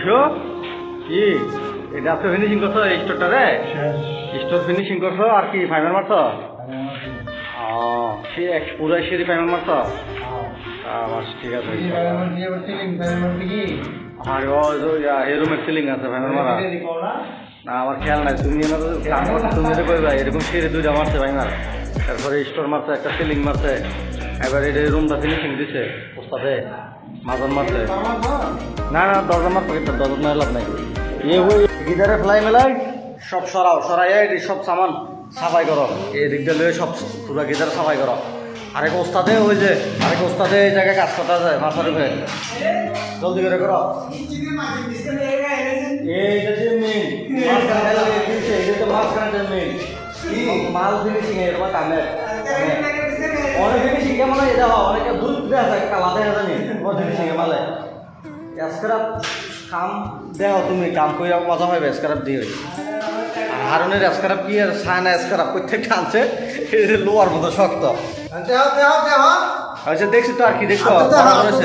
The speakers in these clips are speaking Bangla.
দুশো কি? এটা ফিনিশিং করছ স্টোরটা রে? স্টোর ফিনিশিং করছ আর কি ফাইবার মারছো? ও সে এক পুরো সিঁড়ি ফাইবার মারছো? আমার ঠিক আছে। আর ও এই রুমের সিলিং আছে ফাইবার মারা না। আমার খেয়াল নাই। তুমি তো করছ, তুমি করবে। এরকম সিঁড়ি দুইটা মারছে ভাইমার তারপরে স্টোর মারছে একটা সিলিং মারছে। এবার এটা রুমটা ফিনিশিং দিছে। ওস্তাদে মাজন মারছে। না না, দরজা মারছে কিন্তু দরজা না, লাভ নাই। এ ওই গিটারে ফ্লাই মেলাই সব সরাও, সরাইয়া এটি সব সামান সাফাই করো। এই দিক দিয়ে লয়ে সব পুরো গিটার সাফাই করো। আরেক ওস্তাদে ওই যে, আরেক ওস্তাদে এই জায়গায় কাজ করতে যায় মাথার উপরে জলদি করে করো। এইটা যে মেন মাঝখানে দিয়েছে এটা তো মাঝখানে মেন মাল ফিনিশিং এর বা কামের অনেক ফিনিশিং কেমন এটা হয় অনেকে দূর আছে কালা দেখা জানি ও ফিনিশিং স্ক্রাব কাম দেও তুমি কাম কইরা মজা হবে স্ক্রাব দিয়ে হারুনের স্ক্রাব কি আর সায়না স্ক্রাব প্রত্যেকটা আনছে লোয়ার মতো শক্ত। আচ্ছা দেখছি তো আর কি দেখছ করা করেছে?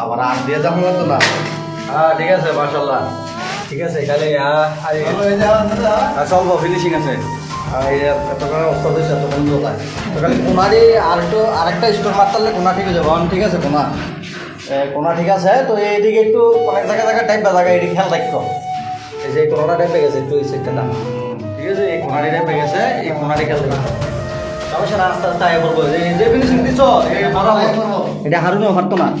আবার আর দিয়ে যাব না তো না হ্যাঁ ঠিক আছে মাশাল্লাহ ঠিক আছে আর সব ফিনিশিং আছে। আর করে আরেকটা স্টোর মারতালে কোনা ঠিক আছে বন ঠিক আছে কোনা কোনা ঠিক আছে? তো এইদিকে একটু অনেক জায়গায় জায়গায় টাইম বা জায়গায় খেয়াল রাখতো এই যে কোনাটা টাইপে গেছে একটু এই সাইডটা না ঠিক আছে? এই কোনারি টাইপে গেছে এই কোনাটি খেয়াল রাখতো সমস্যা না আস্তে আস্তে আয় এই যে ফিনিশিং বরাবর এটা হারুনও পারতো না।